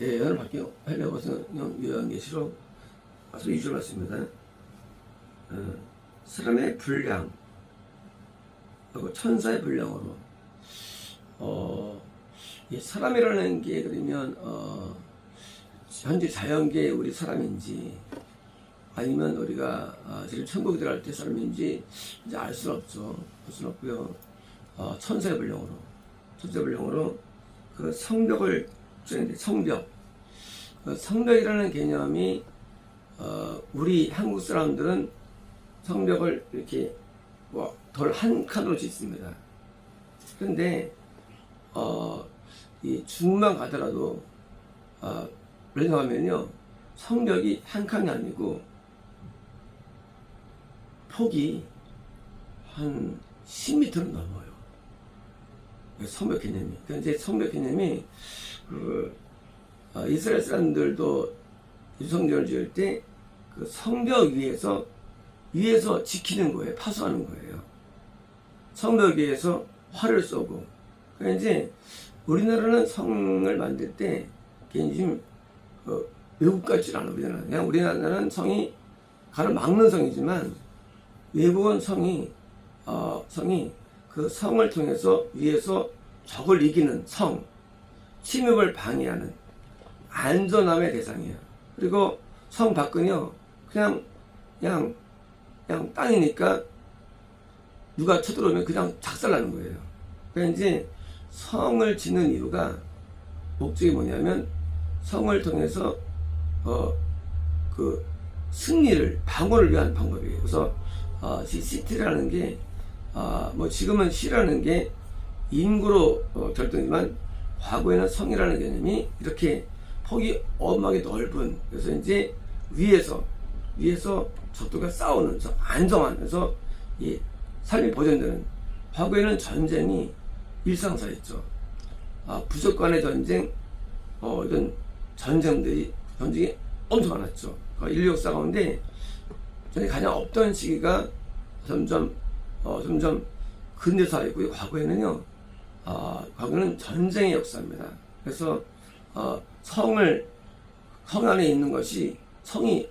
예, 여러분 할게요. 헬레버서 요한계시록 아주 이줄 맞습니다. 어, 사람의 분량, 그리고 천사의 분량으로, 어, 이 사람이라는 게 그러면, 어, 현재 자연계의 우리 사람인지, 아니면 우리가 어, 지금 천국에 들어갈 때 사람인지 이제 알 수는 없죠. 알 수는 없고요. 어, 천사의 분량으로, 천사의 분량으로 그 성벽을 주는데 성벽. 그 성벽이라는 개념이 어, 우리 한국 사람들은 성벽을 이렇게 뭐돌한 칸으로 짓습니다. 그런데 어, 이 중만 가더라도 어, 왜냐하면요 성벽이 한 칸이 아니고 폭이 한 10m는 넘어요. 성벽 개념이. 그러니까 이제 성벽 개념이 그 어, 이스라엘 사람들도 유성전을 지을 때 그 성벽 위에서 위에서 지키는 거예요. 파수하는 거예요. 성벽 위에서 활을 쏘고. 그러니까 우리나라는 성을 만들 때 굉장히 어, 외국 같지 않아 우리나라는. 그냥 우리나라는 성이 가로막는 성이지만 외국은 성이 어, 성이 그 성을 통해서 위에서 적을 이기는 성, 침입을 방해하는 안전함의 대상이에요. 그리고 성 밖은요, 그냥, 그냥, 그냥 땅이니까 누가 쳐들어오면 그냥 작살나는 거예요. 그러니까 이제 성을 짓는 이유가 목적이 뭐냐면 성을 통해서 어, 그 승리를 방어를 위한 방법이에요. 그래서 어, 시- 시티라는 게 아, 뭐 지금은 시라는 게 인구로 어, 결정이지만 과거에는 성이라는 개념이 이렇게 폭이 엄하게 넓은 그래서 이제 위에서 위에서 적들과 싸우는 저 안정하면서 이 삶이 보존되는 과거에는 전쟁이 일상사였죠. 아, 부족 간의 전쟁, 어, 이런 전쟁들이 전쟁이 엄청 많았죠. 그 인류 역사 가운데 전에 가장 없던 시기가 점점 어, 점점 근대사이고요. 과거에는요, 아, 과거는 전쟁의 역사입니다. 그래서 어, 성을 성 안에 있는 것이 성이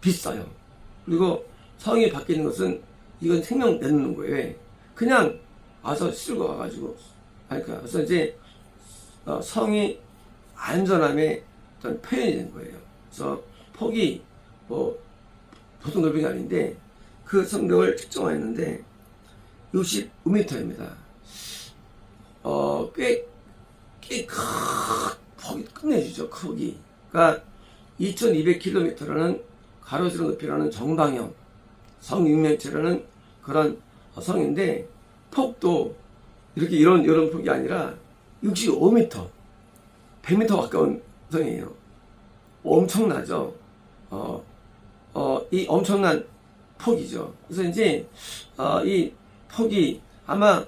비싸요. 그리고 성이 바뀌는 것은 이건 생명 내놓는 거예요. 왜? 그냥 와서 쓸고 와가지고 그러니까 그래서 이제 어, 성이 안전함의 어떤 표현이 된 거예요. 그래서 폭이 뭐 보통 넓이가 아닌데 그 성벽을 측정했는데 65m입니다. 어, 꽤, 꽤 큰, 폭이 끝내주죠, 크기. 그러니까 2200km라는 가로 세로 높이라는 정방형 성 육면체라는 그런 성인데 폭도 이렇게 이런 이런 폭이 아니라 65m, 100m 가까운 성이에요. 엄청나죠. 어, 어, 이 엄청난 폭이죠. 그래서 이제 어, 이 폭이 아마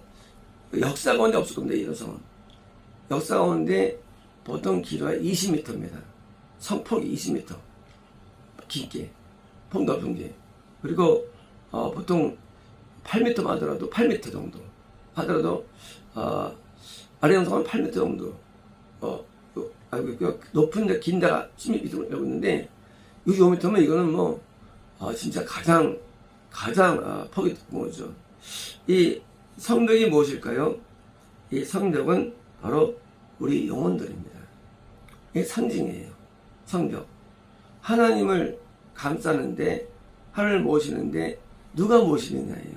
역사 가운데 없을 겁니다. 이 여성은 역사 가운데 보통 길이가 20m입니다. 성폭이 20m 깊게 폭 넓은 게 그리고 어, 보통 8m만 하더라도 8m 정도 하더라도 어, 아래 영상은 8m 정도 어, 그, 아이고, 그 높은 데, 긴 데가 16m라고 있는데 65m면 이거는 뭐 아, 진짜 가장 가장 아, 폭이 뭐죠? 이 성벽이 무엇일까요? 이 성벽은 바로 우리 영혼들입니다. 이게 상징이에요. 성벽. 하나님을 감싸는데 하나님을 모시는데 누가 모시느냐예요.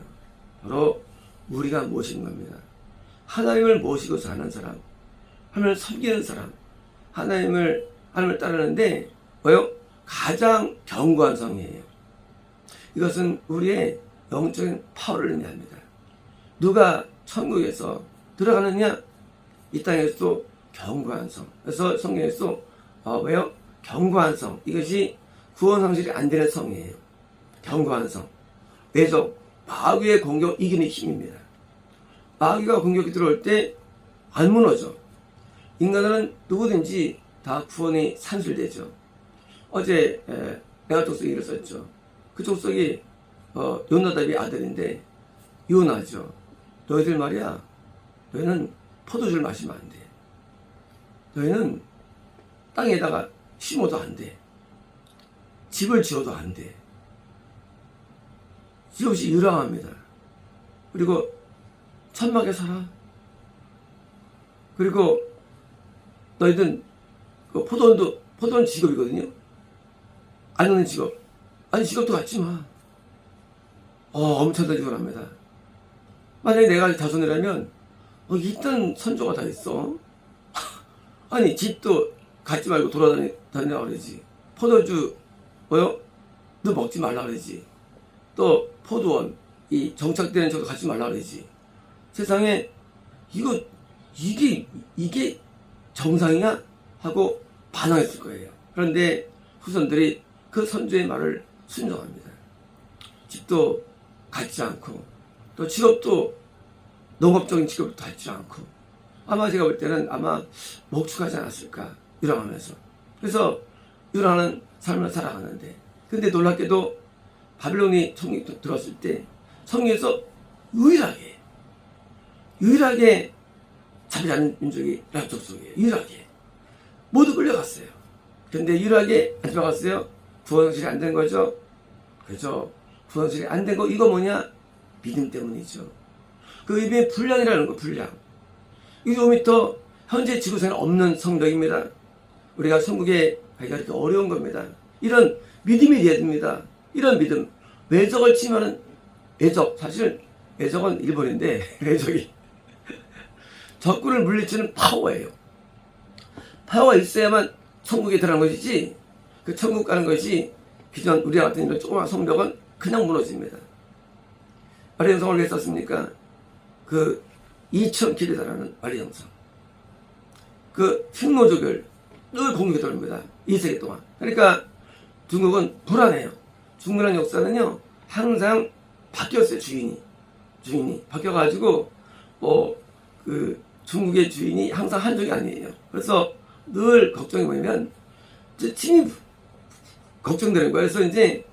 바로 우리가 모시는 겁니다. 하나님을 모시고 사는 사람, 하나님을 섬기는 사람, 하나님을 하나님을 따르는데 뭐요? 가장 견고한 성이에요. 이것은 우리의 영적인 파워를 의미합니다. 누가 천국에서 들어가느냐? 이 땅에서도 견고한 성. 그래서 성경에서 어, 왜요? 견고한 성. 이것이 구원 상실이 안 되는 성이에요. 견고한 성. 왜죠? 마귀의 공격 이기는 힘입니다. 마귀가 공격이 들어올 때 안 무너져. 인간은 누구든지 다 구원이 산술되죠. 어제 에, 내가 족속이 일을 썼죠. 그 족속이 어, 요나답이 아들인데 요나죠. 너희들 말이야. 너희는 포도주를 마시면 안 돼. 너희는 땅에다가 심어도 안 돼. 집을 지어도 안 돼. 이것이 유랑합니다. 그리고 천막에 살아. 그리고 너희들 그 포도원도 포도원 직업이거든요. 안 오는 직업. 아니 직업도 갖지 마. 어 엄청나게 유랑합니다. 만약에 내가 자손이라면 어, 있던 선조가 다 있어. 아니 집도 갖지 말고 돌아다니 다니라 그러지. 포도주 뭐요? 너 먹지 말라 그러지. 또 포도원 이 정착되는 저도 갖지 말라 그러지. 세상에 이거 이게 이게 정상이야 하고 반항했을 거예요. 그런데 후손들이 그 선조의 말을 순종합니다. 집도 갖지 않고 또 직업도 농업적인 직업도 갖지 않고. 아마 제가 볼 때는 아마 목축하지 않았을까 유랑하면서. 그래서 유랑하는 삶을 살아가는데. 근데 놀랍게도 바빌론이 성이 들어왔을 때 성에서 유일하게 유일하게 잡지 않는 민족이 랍족속이에요. 유일하게. 모두 끌려갔어요. 근데 유일하게 안 들어갔어요. 구원실이 안 된 거죠. 그죠? 구원실이 안 된 거. 이거 뭐냐 믿음 때문이죠 그 입에 분량이라는 거 분량 1km 현재 지구상에 없는 성벽입니다. 우리가 천국에 가기가 이렇게 어려운 겁니다. 이런 믿음이 돼야 됩니다. 이런 믿음. 외적을 치면은 외적 사실 외적은 일본인데 외적이 적군을 물리치는 파워예요. 파워가 있어야만 천국에 들어간 것이지 그 천국 가는 것이 기존 우리와 같은 이런 조그만 성벽은 그냥 무너집니다. 마리영성을 왜 썼습니까? 그 2,000킬에 달하는 마리영성. 그 흰노족을 늘 공격해 돌립니다. 2세기 동안. 그러니까 중국은 불안해요. 중국이라는 역사는요, 항상 바뀌었어요, 주인이. 주인이. 바뀌어가지고, 뭐, 그, 중국의 주인이 항상 한족이 아니에요. 그래서 늘 걱정이 뭐냐면, 침입, 걱정되는 거예요. 그래서 이제,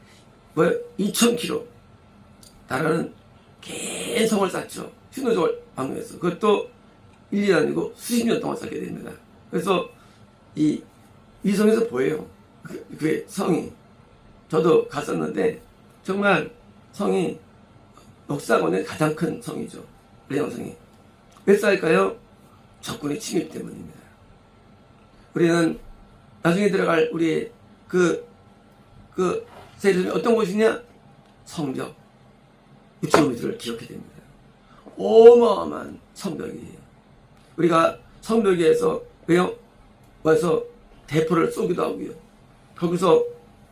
뭐, 2,000km 달하는 긴 성을 쌓죠. 신호적을 방문해서. 그것도 1년 아니고 수십 년 동안 쌓게 됩니다. 그래서 이, 이 성에서 보여요. 그, 그 성이. 저도 갔었는데, 정말 성이 역사권의 가장 큰 성이죠. 레영성이. 몇 살일까요? 적군의 침입 때문입니다. 우리는 나중에 들어갈 우리의 그, 그, 세력이 어떤 곳이냐? 성벽. 6km를 기억해야 됩니다. 어마어마한 성벽이에요. 우리가 성벽에서 왜요? 와서 대포를 쏘기도 하고요. 거기서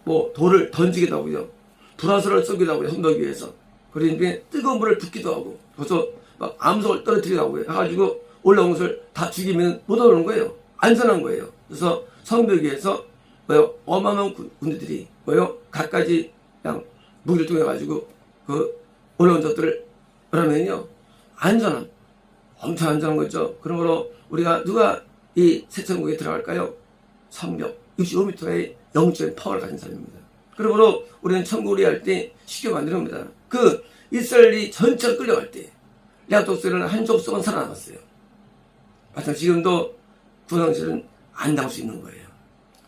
뭐 돌을 던지기도 하고요. 불화설을 쏘기도 하고요. 성벽 위에서. 그러니까 뜨거운 물을 붓기도 하고 거기서 막 암석을 떨어뜨리기도 하고요. 해가지고 올라온 것을 다 죽이면 못 올라오는 거예요. 안전한 거예요. 그래서 성벽 위에서 뭐요? 어마어마한 군- 군대들이 뭐요? 갖가지 그냥 무기를 통해 가지고 그 올라온 적들을 그러면요 안전함 엄청 안전한 거죠. 그러므로 우리가 누가 이 세천국에 들어갈까요? 성벽 65m의 영적인 파워를 가진 사람입니다. 그러므로 우리는 천국을 할 때 쉽게 만드는 겁니다. 그 이스라엘이 전체가 끌려갈 때 레아 족속에는 한 족속은 살아남았어요. 마찬가지 지금도 구원실은 안 당할 수 있는 거예요.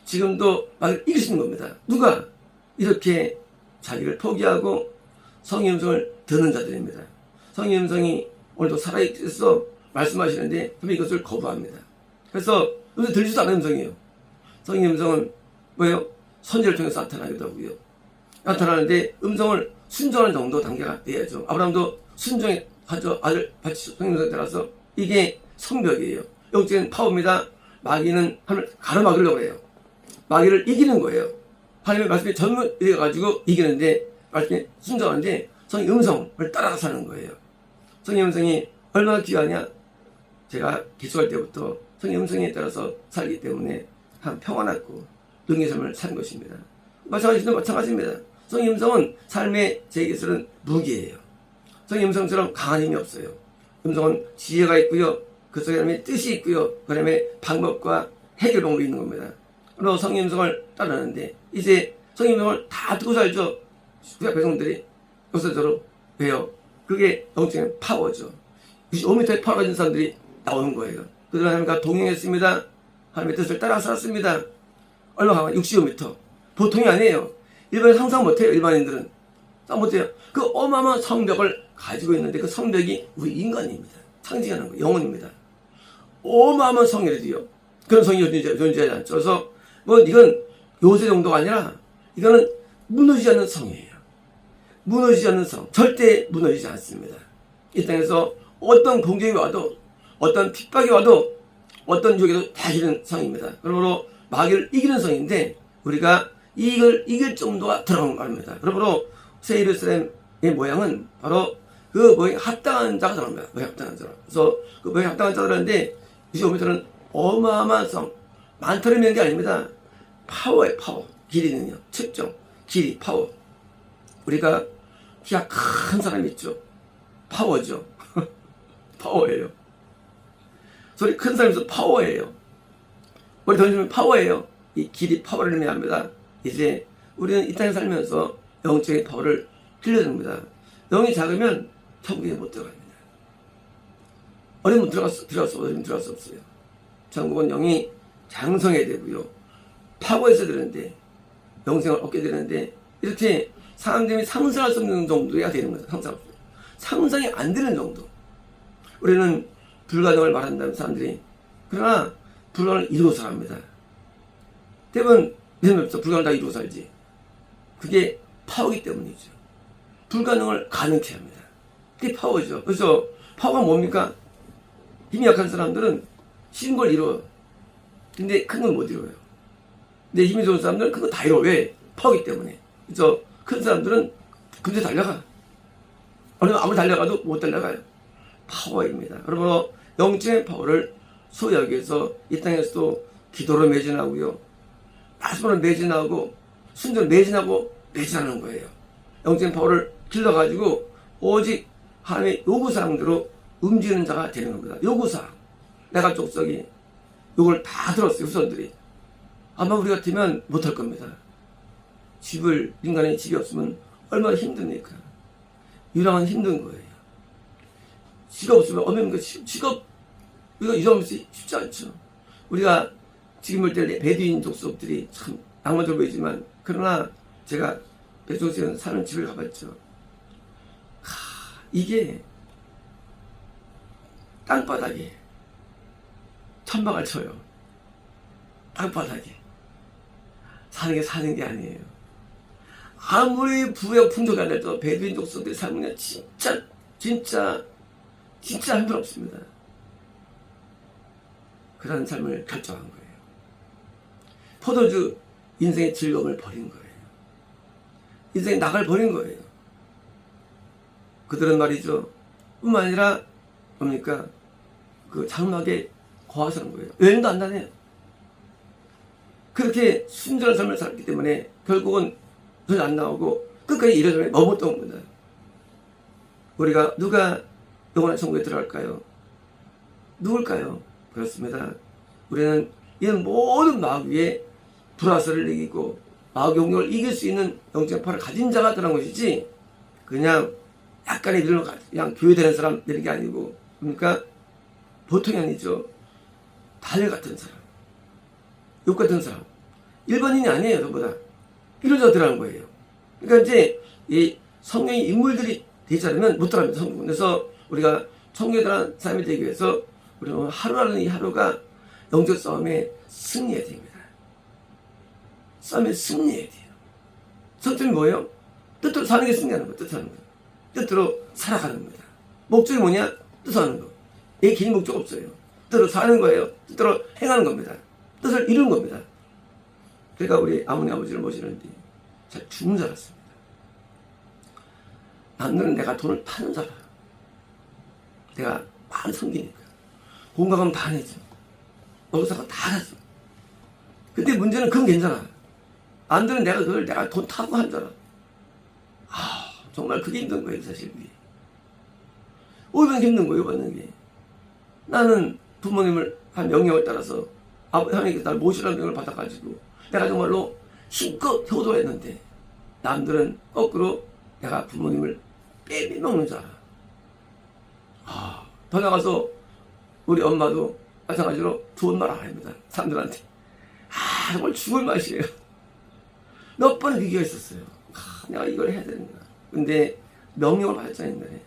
지금도 막 이길 수 있는 겁니다. 누가 이렇게 자기를 포기하고 성의 음성을 듣는 자들입니다. 성의 음성이 오늘도 살아있어 말씀하시는데 그러면 이것을 거부합니다. 그래서 요새 들리지도 않는 음성이에요. 성의 음성은 뭐예요? 선지를 통해서 나타나기도 하고요. 나타나는데 음성을 순종하는 정도 단계가 돼야죠. 아브라함도 순종하죠. 아들 바치 음성에 따라서 이게 성벽이에요. 영적인 파워입니다. 마귀는 하나님을 가로막으려고 해요. 마귀를 이기는 거예요. 하나님의 말씀에 전문이어가지고 이기는데 말씀에 순종하는데 성의 음성을 따라가 사는 거예요. 성의 음성이 얼마나 귀하냐? 제가 기수할 때부터 성의 음성에 따라서 살기 때문에 한 평안하고 능의 삶을 사는 것입니다. 마찬가지도 마찬가지입니다. 성의 음성은 삶의 제 기술은 무기예요. 성의 음성처럼 강한 힘이 없어요. 음성은 지혜가 있고요. 그 속에 하나님의 뜻이 있고요. 그 다음에 방법과 해결 방법이 있는 겁니다. 그리고 성의 음성을 따르는데 이제 성의 음성을 다 듣고 살죠. 우리 백성들이 역사적으로 왜요? 그게 영적인 파워죠. 5m의 파워 가진 사람들이 나오는 거예요. 그들 하나님과 동행했습니다. 하나님의 뜻을 따라 살았습니다. 얼마 강한 65m. 보통이 아니에요. 일반인 상상 못해요. 일반인들은 상상 못해요. 그 어마어마한 성벽을 가지고 있는데 그 성벽이 우리 인간입니다. 상징하는 거 영혼입니다. 어마어마한 성이라도요. 그런 성이 존재, 존재하지 않죠. 그래서 뭐 이건 요새 정도가 아니라 이거는 무너지지 않는 성이에요. 무너지지 않는 성. 절대 무너지지 않습니다. 이 땅에서 어떤 공격이 와도 어떤 핍박이 와도 어떤 유혹에도 다 이기는 성입니다. 그러므로 마귀를 이기는 성인데 우리가 이걸 이길 정도가 들어간 말입니다. 그러므로 새 예루살렘의 모양은 바로 그 모양 합당한 자가 거야. 모양 합당한 자. 그래서 그 모양 합당한 자들인데 25m는 어마어마한 성. 많다는 면게 아닙니다. 파워의 파워. 길이는요. 측정. 길이, 파워. 우리가 키가 큰 사람이 있죠. 파워죠. 파워예요. 소리 큰 사람에서 파워예요. 우리 던지면 파워예요. 이 길이 파워를 의미합니다. 이제 우리는 이 땅에 살면서 영적인 파워를 길러줍니다. 영이 작으면 천국에 못 들어갑니다. 어려면 들어갈 수, 들어갈 수, 어려면 들어갈 수 없어요. 천국은 영이 장성해야 되고요. 파워해서 되는데, 영생을 얻게 되는데, 이렇게 사람들이 상상할 수 없는 정도가 되는 거죠. 상상. 상상이 안 되는 정도. 우리는 불가능을 말한다는 사람들이. 그러나, 불가능을 이루고 살합니다. 대부분, 믿음 없어. 불가능을 다 이루고 살지. 그게 파워기 때문이죠. 불가능을 가능케 합니다. 그게 파워죠. 그래서, 파워가 뭡니까? 힘이 약한 사람들은 쉬운 걸 이뤄요. 근데 큰 건 못 이뤄요. 근데 힘이 좋은 사람들은 큰 거 다 이뤄. 왜? 파워기 때문에. 그래서 큰 사람들은 근데 달려가. 어느 아무리 달려가도 못 달려가요. 파워입니다. 그러므로 영적인 파워를 소유하기 위해서 이 땅에서도 기도로 매진하고요. 말씀으로 매진하고 순전히 매진하고 매진하는 거예요. 영적인 파워를 길러가지고 오직 하나님의 요구사항대로 움직이는 자가 되는 겁니다. 요구사항. 내가 족속이 요걸 다 들었어요. 후손들이. 아마 우리 같으면 못할 겁니다. 집을 인간의 집이 없으면 얼마나 힘듭니까? 유랑은 힘든 거예요. 직업 없으면 어려운 거 직업 우리가 유랑 없이 쉽지 않죠. 우리가 지금 볼 때 베두인 족속들이 참 낭만적으로 보이지만 그러나 제가 베두인 사는 집을 가봤죠. 하, 이게 땅바닥에 천막을 쳐요. 땅바닥에 사는 게 사는 게 아니에요. 아무리 부여 돼도 베두인 족속들의 삶은 진짜 진짜 진짜 힘들었습니다. 그런 삶을 결정한 거예요. 포도주 인생의 즐거움을 버린 거예요. 인생의 낙을 버린 거예요. 그들은 말이죠. 뿐만 아니라 뭡니까 그 장막에 거하시는 거예요. 여행도 안 다녀요. 그렇게 순전한 삶을 살았기 때문에 결국은 눈이 안 나오고 끝까지 이래저래 머물던 겁니다. 우리가 누가 영원한 천국에 들어갈까요? 누굴까요? 그렇습니다. 우리는 이런 모든 마귀의 불화설을 이기고 마귀 용력을 이길 수 있는 영적 파를 가진 자가 들어간 것이지 그냥 약간의 가 그냥 교회 되는 사람 되는 게 아니고 그러니까 보통이 아니죠. 다들 같은 사람, 욕 같은 사람, 일반인이 아니에요, 전부 다. 들어간 거예요. 그러니까 이제 이 성경의 인물들이 되지 않으면 못 들어갑니다, 성경은. 그래서 우리가 성경에 들어간 사람이 되기 위해서 우리는 하루하루 이 하루가 영적 싸움에 승리해야 됩니다. 싸움에 승리해야 돼요. 성점이 뭐예요? 뜻대로 사는 게 승리하는 거예요. 뜻하는 거예요. 뜻대로 살아가는 겁니다. 목적이 뭐냐? 뜻하는 거. 이게 긴 목적 없어요. 뜻대로 사는 거예요. 뜻대로 행하는 겁니다. 뜻을 이루는 겁니다. 그러니까 우리 아버님 아버지를 모시는데 잘 죽는 줄 알았습니다. 남들은 내가 돈을 파는 줄 알아요. 내가 많이 섬기니까. 공감하면 다 내죠. 먹을사가 다 하죠. 근데 문제는 그건 괜찮아. 남들은 내가 그걸 내가 돈 타고 한 줄 알아. 아, 정말 그게 힘든 거예요, 사실. 얼마나 힘든 거예요, 받는 게. 나는 부모님을 한 명령을 따라서 아버지 하나님께서 날 모시라는 명령을 받아가지고 내가 정말로 힘껏 효도했는데 남들은 거꾸로 내가 부모님을 빼먹는 줄 알아. 아, 더 나가서 우리 엄마도 마찬가지로 좋은 말 안 합니다. 사람들한테. 아, 정말 죽을 맛이에요. 몇 번을 비교했었어요. 아, 내가 이걸 해야 되는구나. 근데 명령을 받았잖아요, 옛날에.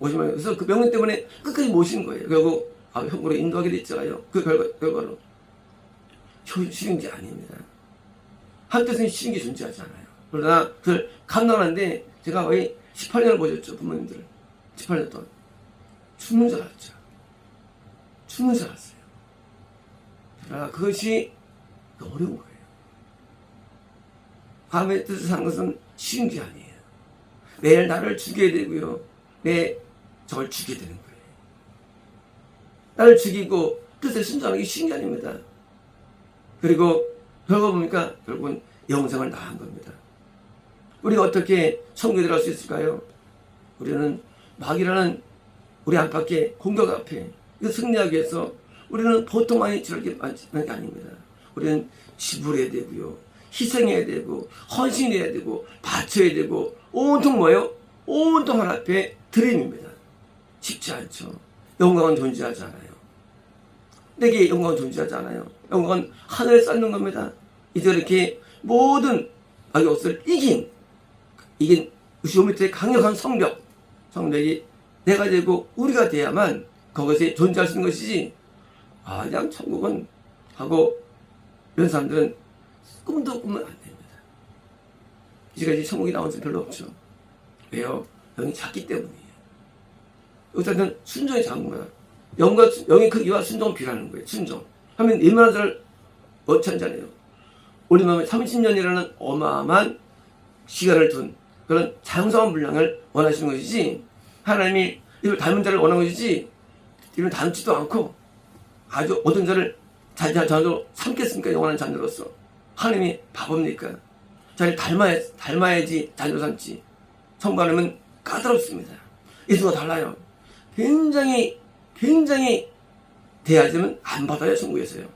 오시면 그래서 그 명령 때문에 끝까지 모신 거예요. 결국 아, 형으로 인도하게 됐잖아요. 그 결과, 결과로. 효- 쉬운 게 아닙니다. 한때는 쉬운 게 존재하지 않아요. 그러나 그걸 감당하는데 제가 거의 18년을 보셨죠, 부모님들. 18년 동안. 죽는 줄 알았죠. 죽는 줄 알았어요. 그러나 그것이 어려운 거예요. 밤의 뜻을 사는 것은 쉬운 게 아니에요. 매일 나를 죽여야 되고요. 매 저걸 죽게 되는 거예요. 나를 죽이고 뜻에 순종하는 게 쉬운 게 아닙니다. 그리고 결과 보니까 결국은 영생을 나한 겁니다. 우리가 어떻게 들어갈 수 있을까요? 우리는 마귀라는 우리 안팎의 공격 앞에 승리하기 위해서 우리는 보통 많이 치르게 하는 게 아닙니다. 우리는 지불해야 되고요. 희생해야 되고 헌신해야 되고 바쳐야 되고 온통 뭐예요? 온통 하나 앞에 드림입니다. 쉽지 않죠. 영광은 존재하지 않아요. 내게 영광은 존재하지 않아요. 영광은 하늘에 쌓는 겁니다. 이제 이렇게 모든 악의 옷을 이긴 이긴 우시오미트의 강력한 성벽 성벽이 내가 되고 우리가 돼야만 그것이 존재할 수 있는 것이지 아 그냥 천국은 하고 이런 사람들은 꿈도 꾸면 안 됩니다. 이제까지 천국이 나온 지 별로 없죠. 왜요? 영이 작기 때문이에요. 여기서는 순종이 작은 거야. 영과 순- 영의 크기와 순종은 비라는 거예요. 순종. 하면 잘 어찬잖아요. 우리 마음에 30년이라는 어마어마한 시간을 둔 그런 장성한 분량을 원하시는 것이지 하나님이 이걸 닮은 자를 원하는 것이지 이걸 닮지도 않고 아주 어떤 자를 자기 자녀로 삼겠습니까? 영원한 자녀로서. 하나님이 바보입니까? 자를 닮아야, 닮아야지 자녀로 삼지. 성부하면 까다롭습니다. 예수가 달라요. 굉장히 굉장히 대하지만 안 받아요 천국에서요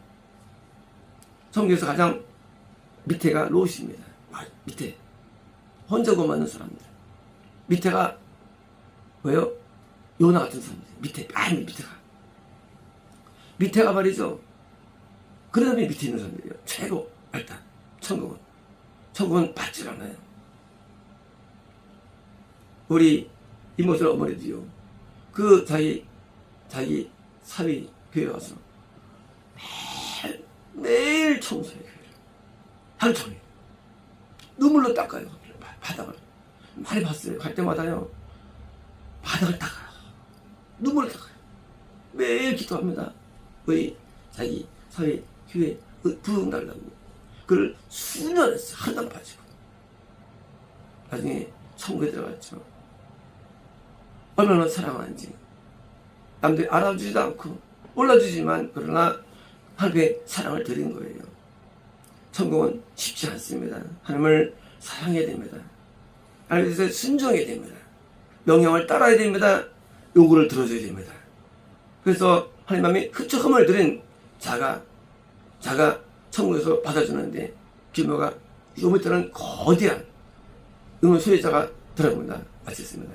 천국에서 가장 밑에가 롯입니다 아, 밑에 혼자 고만는 사람들. 밑에가 뭐요? 요나 같은 사람들. 밑에, 아니 밑에가. 밑에가 말이죠. 그 다음에 밑에 있는 사람들이에요. 최고, 일단. 천국은. 천국은 받질 않아요. 우리 이모들 어머니도요. 그 자기, 자기 사위 교회 와서 매일, 매일 청소해요. 교회를. 하루 종일. 눈물로 닦아요. 바닥을. 많이 봤어요. 갈 때마다요. 바닥을 닦아요. 눈물을 닦아요. 매일 기도합니다. 우리 자기 사회 교회 부흥 달라고. 그걸 수년 했어요. 하루도 빠지고. 나중에 천국에 들어갔죠. 얼마나 사랑하는지. 남들이 알아주지도 않고 몰라주지만 그러나 하나님의 사랑을 드린 거예요. 천국은 쉽지 않습니다. 하나님을 사랑해야 됩니다. 하나님께서 순종해야 됩니다. 명령을 따라야 됩니다. 요구를 들어줘야 됩니다. 그래서 하나님이 흑적함을 들인 자가 자가 천국에서 받아주는데 규모가 요미터는 거대한 응원 수혜자가 들어갑니다. 마쳤습니다.